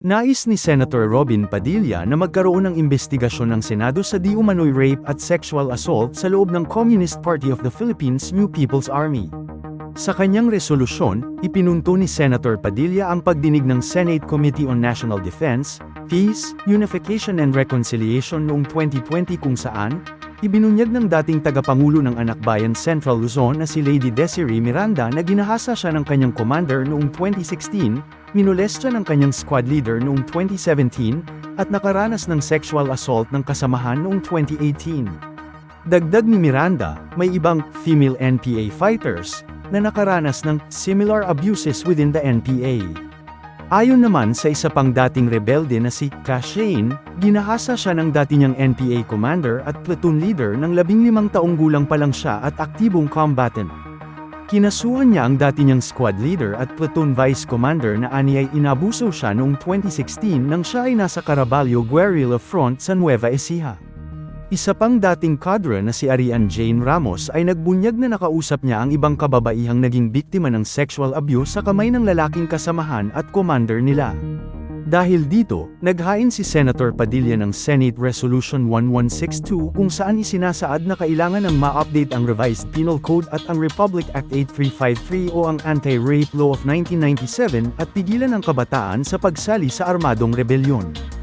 Nais ni Senator Robin Padilla na magkaroon ng investigasyon ng Senado sa di umano'y rape at sexual assault sa loob ng Communist Party of the Philippines New People's Army. Sa kanyang resolusyon, ipinunto ni Senator Padilla ang pagdinig ng Senate Committee on National Defense, Peace, Unification and Reconciliation noong 2020 kung saan, ibinunyag ng dating tagapangulo ng Anak Bayan Central Luzon na si Lady Desiree Miranda na ginahasa siya ng kanyang commander noong 2016, minules siya ng kanyang squad leader noong 2017, at nakaranas ng sexual assault ng kasamahan noong 2018. Dagdag ni Miranda, may ibang female NPA fighters na nakaranas ng similar abuses within the NPA. Ayon naman sa isa pang dating rebelde na si Kashane, ginahasa siya ng dati niyang NPA commander at platoon leader ng 15 taong gulang pa lang siya at aktibong combatant. Kinasuhan niya ang dati niyang squad leader at platoon vice commander na aniyay inabuso siya noong 2016 nang siya ay nasa Caraballo Guerrilla Front sa Nueva Ecija. Isa pang dating kadre na si Arian Jane Ramos ay nagbunyag na nakausap niya ang ibang kababaihang naging biktima ng sexual abuse sa kamay ng lalaking kasamahan at commander nila. Dahil dito, naghain si Senator Padilla ng Senate Resolution 1162 kung saan isinasaad na kailangan ng ma-update ang Revised Penal Code at ang Republic Act 8353 o ang Anti-Rape Law of 1997 at pigilan ang kabataan sa pagsali sa armadong rebelyon.